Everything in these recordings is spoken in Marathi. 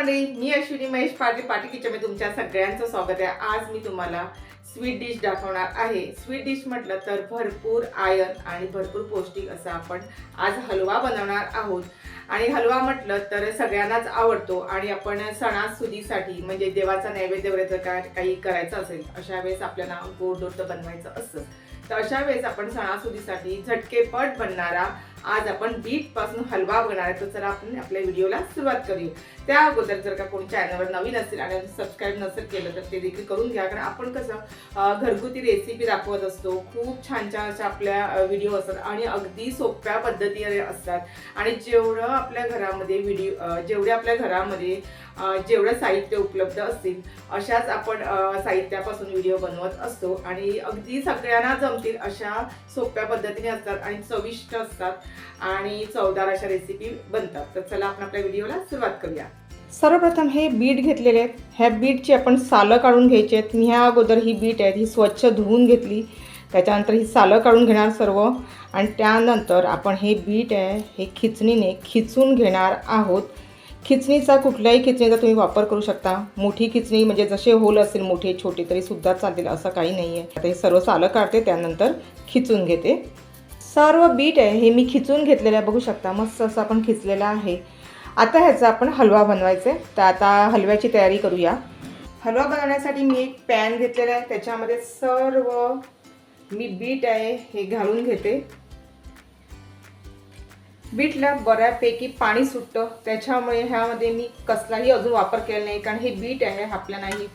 मंडळी मी अश्विनी महेश पाटील पाटी किचनमध्ये तुमच्या सगळ्यांचं स्वागत आहे. आज मी तुम्हाला स्वीट डिश दाखवणार आहे. स्वीट डिश म्हटलं तर भरपूर आयर्न आणि भरपूर पौष्टिक असा आपण आज हलवा बनवणार आहोत. आणि हलवा म्हटलं तर सगळ्यांनाच आवडतो आणि आपण सणासुदीसाठी म्हणजे देवाचा नैवेद्य वगैरे जर काही करायचं असेल अशा वेळेस आपल्याला गोड बनवायचं असतं. तर अशा वेळेस आपण सणासुदीसाठी झटकेपट बनणारा आज आपण बीटपासून हलवा बनणार आहे तर चला आपण आपल्या व्हिडिओला सुरुवात करूया. त्या अगोदर जर का कोणी चॅनलवर नवीन असेल आणि सबस्क्राईब नसेल केलं तर ते देखील करून घ्या. कारण आपण कसं घरगुती रेसिपी दाखवत असतो. खूप छान छान अशा आपल्या व्हिडिओ असतात आणि अगदी सोप्या पद्धतीने असतात. आणि जेवढं आपल्या घरामध्ये व्हिडिओ जेवढे आपल्या घरामध्ये जेवढं साहित्य उपलब्ध असतील अशाच आपण साहित्यापासून व्हिडिओ बनवत असतो. आणि अगदी सगळ्यांना जमतील अशा सोप्या पद्धतीने असतात आणि चविष्ट असतात. आणि चवदार अशा रेसिपी बनतात. तर चला आपण आपल्या व्हिडिओला सुरुवात करूया. सर्वप्रथम हे बीट घेतलेले आहेत. ह्या बीटची आपण सालं काढून घ्यायची आहेत. मी ह्या अगोदर ही बीट आहेत ही स्वच्छ धुवून घेतली. त्याच्यानंतर ही सालं काढून घेणार सर्व. आणि त्यानंतर आपण हे बीट आहे हे खिचणीने खिचून घेणार आहोत. खिचणीचा कुठल्याही खिचणीचा तुम्ही वापर करू शकता. मोठी खिचणी म्हणजे जसे होल असेल मोठे छोटे तरी सुद्धा चालतील असं काही नाही आहे आता हे सर्व सालं काढते त्यानंतर खिचून घेते. सर्व बीट आहे हे मी खिचून घेतलेलं आहे बघू शकता. मस्त असं आपण खिचलेलं आहे. आता ह्याचा आपण हलवा बनवायचा आहे तर आता हलव्याची तयारी करूया. हलवा बनवण्यासाठी मी एक पॅन घेतलेला आहे. त्याच्यामध्ये सर्व मी बीट आहे हे घालून घेते. बीटला बऱ्यापैकी पाणी सुटतं. त्याच्यामुळे ह्यामध्ये मी कसलाही अजून वापर केला नाही कारण हे बीट आहे आपल्याला नाही.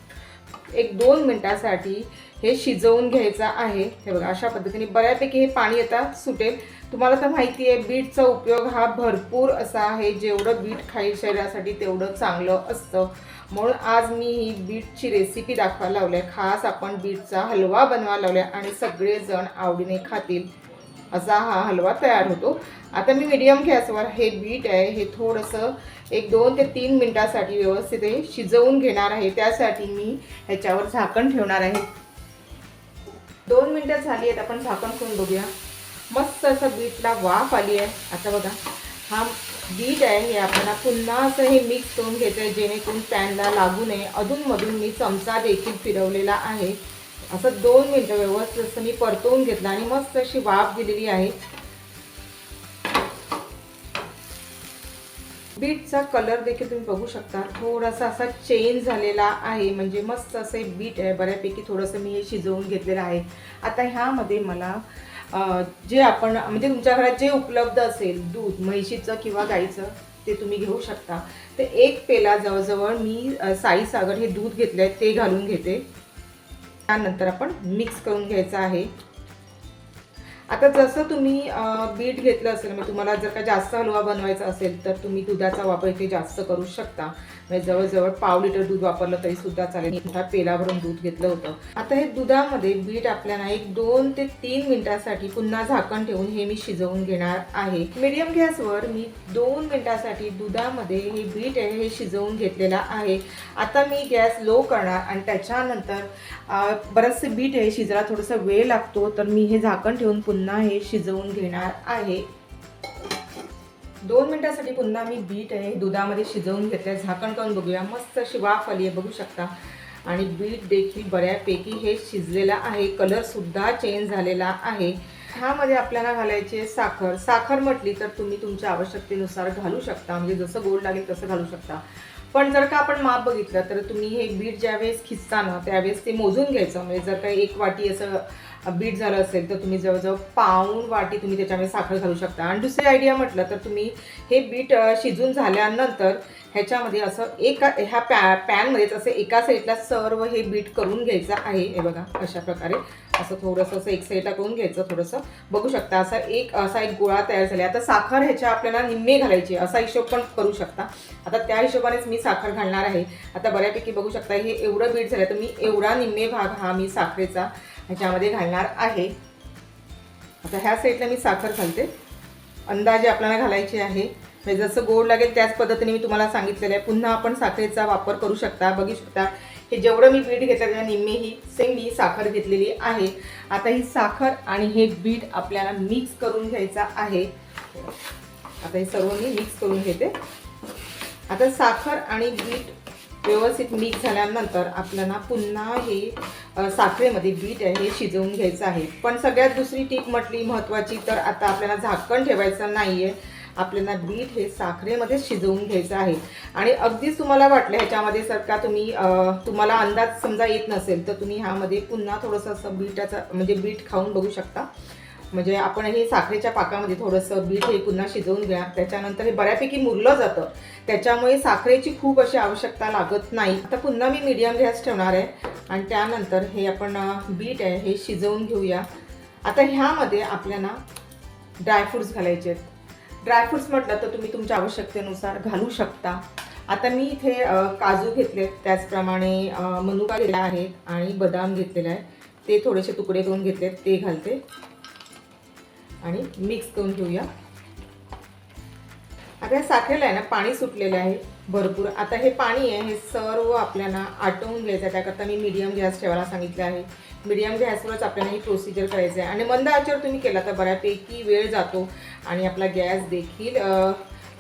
एक दोन मिनटासाठी हे शिजवून घ्यायचं आहे. हे बघा अशा पद्धतीने बऱ्यापैकी हे पाणी आता सुटेल. तुम्हाला तर माहिती आहे बीटचा उपयोग हा भरपूर असा आहे. जेवढं बीट खाईल शरीरासाठी तेवढं चांगलं असतं. म्हणून आज मी ही बीटची रेसिपी दाखवायला लावली आहे खास आपण बीटचा हलवा बनवायला लावला आहे आणि सगळेजण आवडीने खातील असा हा हलवा तयार होतो. आता मी मीडियम गॅसवर हे बीट आहे हे थोडंसं एक दोन ते तीन मिनटासाठी व्यवस्थित हे शिजवून घेणार आहे. त्यासाठी मी ह्याच्यावर झाकण ठेवणार आहे. दोन मिनटं झाली आहेत आपण झाकण करून बघूया. मस्त असं बीटला वाफ आली आहे. आता बघा हा बीट आहे हे आपण पुन्हा असं हे मिक्स करून घेतो आहे जेणेकरून पॅनला लागू नये. अधूनमधून मी चमचा देखील फिरवलेला आहे. असं दोन मिनटं व्यवस्थित असं मी परतवून घेतलं आणि मस्त अशी वाफ दिलेली आहे. बीटचा कलर देखील तुम्ही बघू शकता. थोडासा असा चेंज झालेला आहे. म्हणजे मस्त असे बीट आहे. बऱ्यापैकी थोडंसं मी हे शिजवून घेतलेलं आहे. आता ह्यामध्ये मला जे आपण म्हणजे तुमच्या घरात जे उपलब्ध असेल दूध म्हैशीचं किंवा गाईचं ते तुम्ही घेऊ शकता. ते एक पेला जवळजवळ मी साई सागर हे दूध घेतलं आहे ते घालून घेते. त्यानंतर आपण मिक्स करून घ्यायचं आहे. आता जसं तुम्ही बीट घेतलं असेल म्हणजे तुम्हाला जर का जास्त हलवा बनवायचा असेल तर तुम्ही दुधाचा वापर इथे जास्त करू शकता. म्हणजे जवळजवळ पाव लिटर दूध वापरलं तरी सुद्धा चालेल. मी मोठा पेला भरून दूध घेतलं होतं. आता हे दुधामध्ये बीट आपल्याला एक दोन ते तीन मिनिटासाठी पुन्हा झाकण ठेवून हे मी शिजवून घेणार आहे. मिडियम गॅसवर मी दोन मिनिटासाठी दुधामध्ये हे बीट आहे हे शिजवून घेतलेलं आहे. आता मी गॅस लो करणार आणि त्याच्यानंतर बरंचसे बीट आहे शिजायला थोडासा वेळ लागतो तर मी हे झाकण ठेवून पुन्हा हे शिजवून घेणार आहे. दोन मिनिटासाठी पुन्हा मी बीट आहे दुधामध्ये शिजवून घेतलं झाकण करून बघूया. मस्त अशी वाफ आली आहे बघू शकता. आणि बीट देखील बऱ्यापैकी हे शिजलेलं आहे. कलरसुद्धा चेंज झालेला आहे. ह्यामध्ये आपल्याला घालायची साखर. साखर म्हटली तर तुम्ही तुमच्या आवश्यकतेनुसार घालू शकता. म्हणजे जसं गोड लागेल तसं घालू शकता. पण जर का आपण माप बघितलं तर तुम्ही हे बीट ज्यावेळेस खिचताना त्यावेळेस ते मोजून घ्यायचं. म्हणजे जर का एक वाटी असं बीट झालं असेल तर तुम्ही जवळजवळ पाऊण वाटी तुम्ही त्याच्यामध्ये साखर घालू शकता. आणि दुसरी आयडिया म्हटलं तर तुम्ही हे बीट शिजून झाल्यानंतर ह्याच्यामध्ये असं एका ह्या पॅ पॅनमध्येच असं एका साईडला सर्व हे बीट करून घ्यायचं आहे. हे बघा अशा प्रकारे असं थोडंसं असं एक साईडला करून घ्यायचं थोडंसं बघू शकता. असा एक असा एक गोळा तयार झाला आता साखर ह्याच्या आपल्याला निम्मे घालायची असा हिशोब पण करू शकता. आता त्या हिशोबानेच मी साखर घालणार आहे. आता बऱ्यापैकी बघू शकता हे एवढं बीट झालं तर मी एवढा निम्मे भाग हा मी साखरेचा ह्याच्यामध्ये घालणार आहे. आता ह्या साईडला मी साखर घालते. अंदाजे आपल्याला घालायची आहे. म्हणजे जसं गोड लागेल त्याच पद्धतीने मी तुम्हाला सांगितलेलं आहे. पुन्हा आपण साखरेचा वापर करू शकता बघू शकता. हे जेवढं मी बीट घेतलं त्या निम्मे ही सेम ही साखर घेतलेली आहे. आता ही साखर आणि हे बीट आपल्याला मिक्स करून घ्यायचं आहे. आता हे सर्व मी मिक्स करून घेते. आता साखर आणि बीट व्यवस्थित मिक्स झाल्यानंतर आपल्याला पुन्हा हे साखरेमध्ये बीट आहे हे शिजवून घ्यायचं आहे. पण सगळ्यात दुसरी टीप म्हटली महत्त्वाची तर आता आपल्याला झाकण ठेवायचं नाही आहे आपल्याला बीट हे साखरेमध्ये शिजवून घ्यायचं आहे. आणि अगदीच तुम्हाला वाटलं ह्याच्यामध्ये सर का तुम्ही तुम्हाला अंदाज समजा येत नसेल तर तुम्ही ह्यामध्ये पुन्हा थोडंसं असं बीटाचं म्हणजे बीट खाऊन बघू शकता. म्हणजे आपण हे साखरेच्या पाकामध्ये थोडंसं बीट हे पुन्हा शिजवून घ्या. त्याच्यानंतर हे बऱ्यापैकी मुरलं जातं. त्याच्यामुळे साखरेची खूप अशी आवश्यकता लागत नाही. आता पुन्हा मी मीडियम गॅस ठेवणार आहे. आणि त्यानंतर हे आपण बीट आहे हे शिजवून घेऊया. आता ह्यामध्ये आपल्याला ड्रायफ्रूट्स घालायचे आहेत. ड्रायफ्रूट्स म्हटलं तर तुम्ही तुमच्या आवश्यकतेनुसार घालू शकता. आता मी इथे काजू घेतलेत त्याचप्रमाणे मनुका घेतला आहे आणि बदाम घेतलेला आहे. ते थोडेसे तुकडे करून घेतलेत ते घालते. आणि मिक्स करून घेऊया. आता या साखरेला आहे ना पाणी सुटलेलं आहे. भरपूर. आता हे पाणी आहे हे सर्व आपल्याला आटवून घ्यायचं आहे. त्याकरता मी मीडियम गॅस ठेवायला सांगितलं आहे. मीडियम गॅसवरच आपल्याला ही प्रोसिजर करायचं आहे. आणि मंद आचेवर तुम्ही केला तर बऱ्यापैकी वेळ जातो आणि आपला गॅस देखील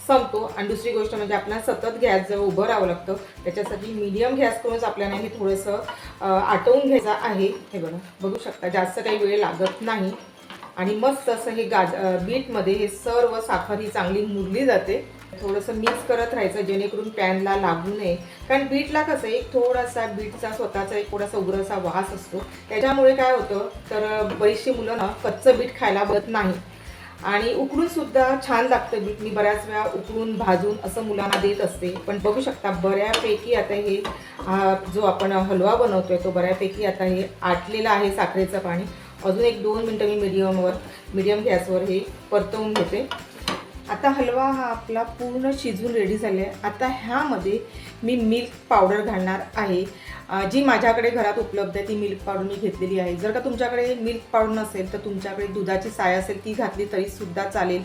संपतो. आणि दुसरी गोष्ट म्हणजे आपल्याला सतत गॅस जवळ उभं राहावं लागतं त्याच्यासाठी मीडियम गॅस करूनच आपल्याला हे थोडंसं आटवून घ्यायचं आहे. हे बघा बघू शकता जास्त काही वेळ लागत नाही. आणि मस्त असं हे गाज बीटमध्ये हे सर्व साखर ही चांगली मुरली जाते. थोडंसं मिक्स करत राहायचं जेणेकरून पॅनला लागू नये. कारण बीटला कसं एक थोडासा बीटचा स्वतःचा एक थोडासा उग्रसा वास असतो. त्याच्यामुळे काय होतं तर बरीचशी मुलं ना कच्चं बीट खायला बघत नाही आणि उकडून सुद्धा छान लागतं बीट मी बऱ्याच वेळा उकडून भाजून असं मुलांना देत असते. पण बघू शकता बऱ्यापैकी आता हे जो आपण हलवा बनवतोय तो बऱ्यापैकी आता हे आटलेलं आहे साखरेचं पाणी. अजून एक दोन मिनटं मी मिडियमवर मीडियम गॅसवर हे परतवून घेते. आता हलवा हा आपला पूर्ण शिजून रेडी झाला आहे आता ह्यामध्ये मी मिल्क पावडर घालणार आहे. जी माझ्याकडे घरात उपलब्ध आहे ती मिल्क पावडर मी घेतलेली आहे. जर का तुमच्याकडे मिल्क पावडर नसेल तर तुमच्याकडे दुधाची साय असेल ती घातली तरीसुद्धा चालेल.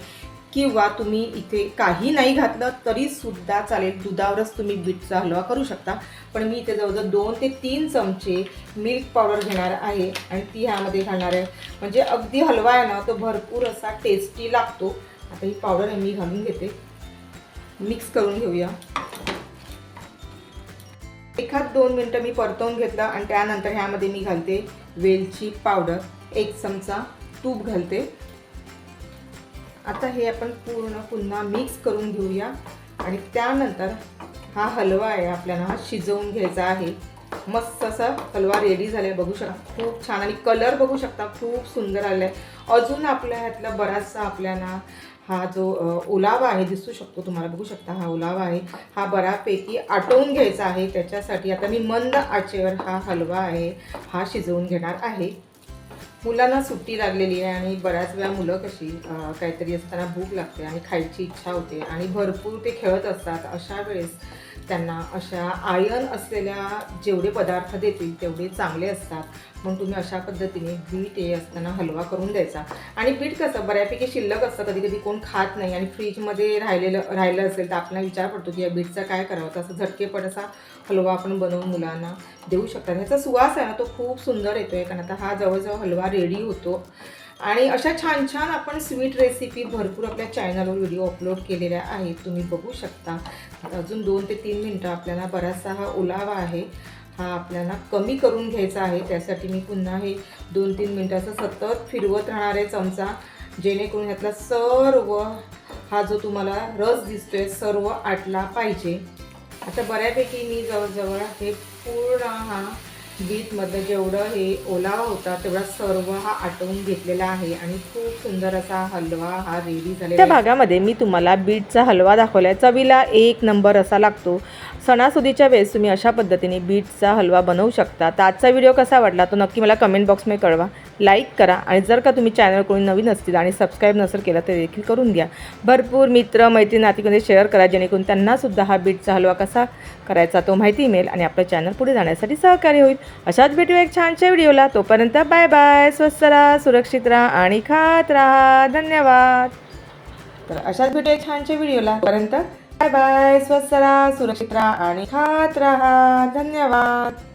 किंवा तुम्ही इथे काही नाही घातलं तरीसुद्धा चालेल. दुधावरच तुम्ही बीटचा हलवा करू शकता. पण मी इथे जवळजवळ दोन ते तीन चमचे मिल्क पावडर घेणार आहे आणि ती ह्यामध्ये घालणार आहे. म्हणजे अगदी हलवा आहे ना तो भरपूर असा टेस्टी लागतो. आता ही पावडर आहे मी घालून घेते. मिक्स करून घेऊया. एखाद दोन मिनटं मी परतवून घेतलं आणि त्यानंतर ह्यामध्ये मी घालते वेलची पावडर एक चमचा तूप घालते. आता हे आपण पूर्ण पुन्हा मिक्स करून घेऊया. आणि त्यानंतर हा हलवा आहे आपल्याला हा शिजवून घ्यायचा आहे. मस्त असा हलवा रेडी झाला आहे बघू शकता. खूप छान. आणि कलर बघू शकता खूप सुंदर आला आहे अजून आपल्या ह्यातला बराचसा आपल्याला हा जो ओलावा आहे दिसू शकतो तुम्हाला बघू शकता हा ओलावा आहे. हा बऱ्यापैकी आटवून घ्यायचा आहे. त्याच्यासाठी आता मी मंद आचेवर हा हलवा आहे हा शिजवून घेणार आहे. मुलांना सुट्टी लागलेली आहे आणि बऱ्याच वेळा मुलं कशी काहीतरी असताना भूक लागते आणि खायची इच्छा होते आणि भरपूर ते खेळत असतात. अशा वेळेस त्यांना अशा आयर्न असलेल्या जेवढे पदार्थ देतील तेवढे चांगले असतात. म्हणून तुम्ही अशा पद्धतीने बीट हे असताना हलवा करून द्यायचा. आणि बीट कसं बऱ्यापैकी शिल्लक असतं. कधी कधी कोण खात नाही आणि फ्रीजमध्ये राहिलेलं राहिलं असेल तर आपल्याला विचार पडतो की या बीटचा काय करावं? तर असं झटकेपट असा हलवा आपण बनवून मुलांना देऊ शकतात. ह्याचा सुवास आहे ना तो खूप सुंदर येतो आहे कारण आता हा जवळजवळ हलवा रेडी होतो. आणि अशा छान छान आपण स्वीट रेसिपी भरपूर आपल्या चॅनलवर व्हिडिओ अपलोड केलेल्या आहेत. तुम्ही बघू शकता. अजून दोन ते तीन मिनटं आपल्याला बराचसा हा ओलावा आहे. हा आपल्याला कमी करून घ्यायचा आहे. त्यासाठी मी पुन्हा हे दोन तीन मिनटाचं सतत फिरवत राहणार आहे चमचा. जेणेकरून ह्यातला सर्व हा जो तुम्हाला रस दिसतोय सर्व आटला पाहिजे. आता बऱ्यापैकी मी जवळजवळ हे पूर्ण हा बीटमधलं जेवढं हे ओलावा होता तेवढा सर्व हा आटवून घेतलेला आहे. आणि खूप सुंदर असा हलवा हा रेडी झालेला त्या भागामध्ये मी तुम्हाला बीटचा हलवा दाखवलाय. चवीला एक नंबर असा लागतो. सणासुदीच्या वेळेस तुम्ही अशा पद्धतीने बीटचा हलवा बनवू शकता. तर आजचा व्हिडिओ कसा वाटला तो नक्की मला कमेंट बॉक्समध्ये कळवा. लाईक करा आणि जर का तुम्ही चॅनल कोणी नवीन असतील आणि सबस्क्राईब नसेल केला तर देखील करून घ्या भरपूर मित्र मैत्रीण नातीमध्ये शेअर करा जेणेकरून त्यांनासुद्धा हा बीटचा हलवा कसा करायचा तो माहिती मिळेल आणि आपलं चॅनल पुढे जाण्यासाठी सहकार्य होईल. अशाच भेटू एक छानशा व्हिडिओला. तोपर्यंत बाय बाय. स्वस्त राहा सुरक्षित राहा आणि खात राहा. धन्यवाद. तर अशाच भेटू एक छानशा व्हिडिओला. पर्यंत बाय बाय. स्वस्त राहा सुरक्षित राहा आणि खात राहा. धन्यवाद.